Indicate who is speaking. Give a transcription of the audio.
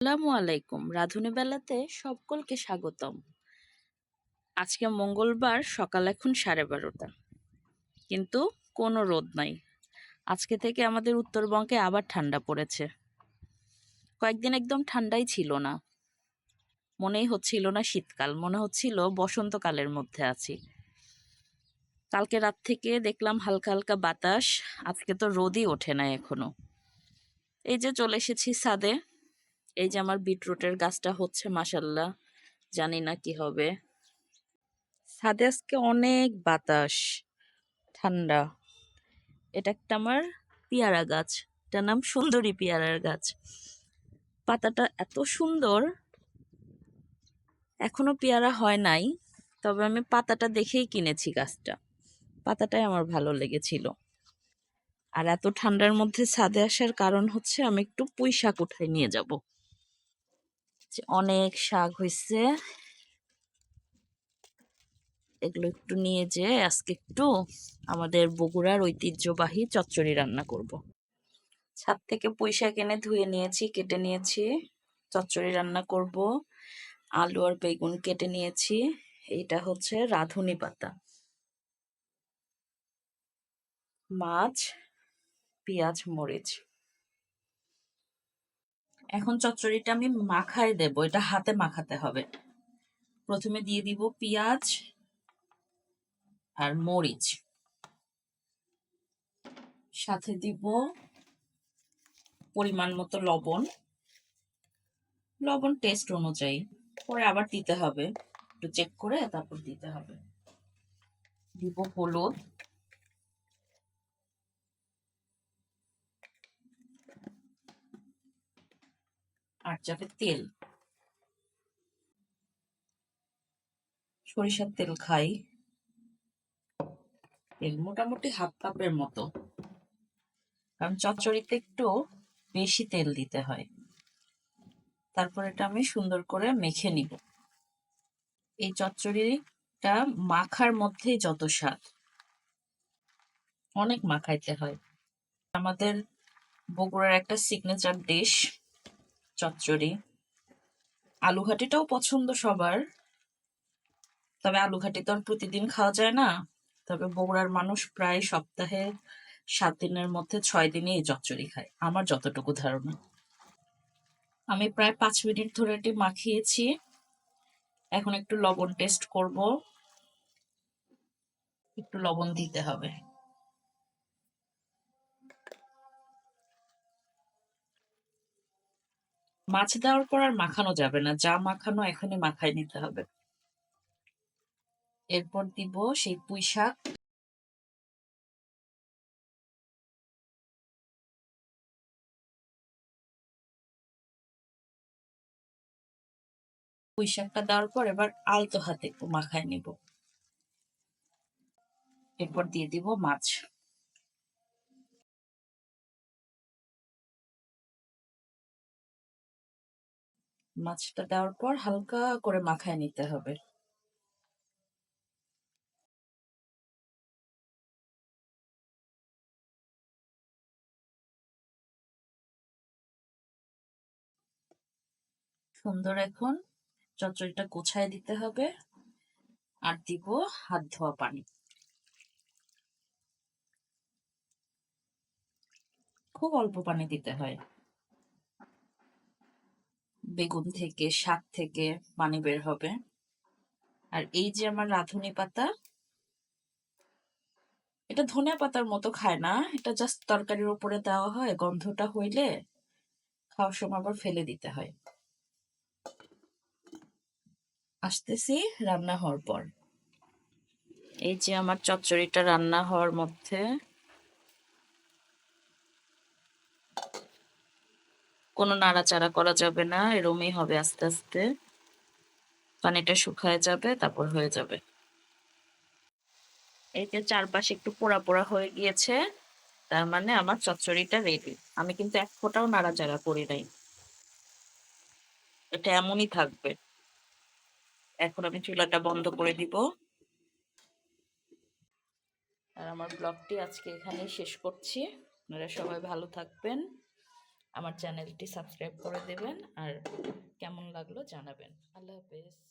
Speaker 1: আসসালামু আলাইকুম। রাধুনি বেলাতে সকলকে স্বাগতম। আজকে মঙ্গলবার, সকাল এখন সাড়ে বারোটা। কিন্তু কোনো রোদ নাই। আজকে থেকে আমাদের উত্তরবঙ্গে আবার ঠান্ডা পড়েছে। কয়েকদিন একদম ঠান্ডাই ছিল না। মনেই হচ্ছিল না শীতকাল, মনে হচ্ছিল বসন্তকালের মধ্যে আছি। কালকে রাত থেকে দেখলাম হালকা হালকা বাতাস, আজকে তো রোদই ওঠে না এখনও। এই যে চলে এসেছি ছাদে। এই যে আমার বিটরুটের গাছটা হচ্ছে মাসাল্লাহ জানি না কি হবে। ছাদে আজকে অনেক বাতাস, ঠান্ডা। এটা একটা আমার পেয়ারা গাছ, এটার নাম সুন্দরী পেয়ারার গাছ। পাতাটা এত সুন্দর, এখনও পেয়ারা হয় নাই, তবে আমি পাতাটা দেখেই কিনেছি গাছটা। পাতাটাই আমার ভালো লেগেছিল। আর এত ঠান্ডার মধ্যে ছাদে আসার কারণ হচ্ছে, আমি একটু পুঁই শাক উঠায় নিয়ে যাব। অনেক শাক হয়েছে এগুলো একটু নিয়ে যে আজকে একটু আমাদের বগুড়ার ঐতিহ্যবাহী চচ্চড়ি রান্না করব। ছাদ থেকে পয়সা কিনে ধুয়ে নিয়েছি, কেটে নিয়েছি, চচ্চড়ি রান্না করব। আলু আর বেগুন কেটে নিয়েছি এটা হচ্ছে রাঁধুনি পাতা। মাছ, পেঁয়াজ, মরিচ। এখন চচ্চড়িটা আমি মাখায় দেব, এটা হাতে মাখাতে হবে। প্রথমে দিয়ে দিব পেঁয়াজ আর মরিচ। সাথে দিব পরিমাণ মতো লবণ। লবণ টেস্ট অনুযায়ী। পরে আবার দিতে হবে। একটু চেক করে তারপর দিতে হবে। দিব হলুদ। আর যাবে তেল। সরিষার তেল খাই। তেল মোটামুটি হাফ কাপের মতো। কারণ চচ্চড়িতে একটু বেশি তেল দিতে হয়। তারপর এটা আমি সুন্দর করে মেখে নিব। এই চচ্চড়িটা মাখার মধ্যেই যত স্বাদ। অনেক মাখাইতে হয়। আমাদের বগুড়ার একটা সিগনেচার ডিশ চচ্চড়ি। আলু ঘাটিটাও পছন্দ সবার। তবে আলু ঘাটি তো আর প্রতিদিন খাওয়া যায় না। তবে বগুড়ার মানুষ প্রায় সপ্তাহে সাত দিনের মধ্যে ছয় দিনই এই চচ্চড়ি খায়। আমার যতটুকু ধারণা। আমি প্রায় পাঁচ মিনিট ধরে এটি মাখিয়েছি। এখন একটু লবণ টেস্ট করব। একটু লবণ দিতে হবে। মাছ দেওয়ার পর আর মাখানো যাবে না। যা মাখানো এখনই মাখায় নিতে হবে। এরপর দিব সেই পুঁই শাক। পুঁই শাকটা দেওয়ার পর এবার আলতো হাতে একটু মাখায় নিব। এরপর দিয়ে দিব মাছ। মাছটা দেওয়ার পর হালকা করে মাখায় নিতে হবে। সুন্দর এখন চচ্চড়িটা গোছায় দিতে হবে আর দিব হাত ধোয়া পানি। খুব অল্প পানি দিতে হয়। বেগুন থেকে, শাক থেকে পানি বের হবে। আর এই যে আমার রাঁধুনি পাতা, এটা ধনে পাতার মতো খায় না। এটা জাস্ট তরকারির উপরে দেওয়া হয়, গন্ধটা হইলে খাওয়ার সময় আবার ফেলে দিতে হয়। আসতেছি রান্না হওয়ার পর। এই যে আমার চচ্চড়িটা রান্না হওয়ার মধ্যে কোনো নাড়াচাড়া করা যাবে না, এরমই হবে আস্তে আস্তে। পানিটা শুকায় যাবে, তারপর হয়ে যাবে। যে চারপাশে একটু পোড়া পোড়া হয়ে গিয়েছে, তার মানে আমার চচ্চড়িটা রেডি আমি কিন্তু এক ফোঁটাও নাড়াচাড়া করি নাই। এটা এমনই থাকবে। এখন আমি চুলাটা বন্ধ করে দিব। আর আমার ব্লগটি আজকে এখানেই শেষ করছি। আপনারা সবাই ভালো থাকবেন। আমার চ্যানেলটি সাবস্ক্রাইব করে দেবেন আর কেমন লাগল জানাবেন। আল্লাহ হাফেজ।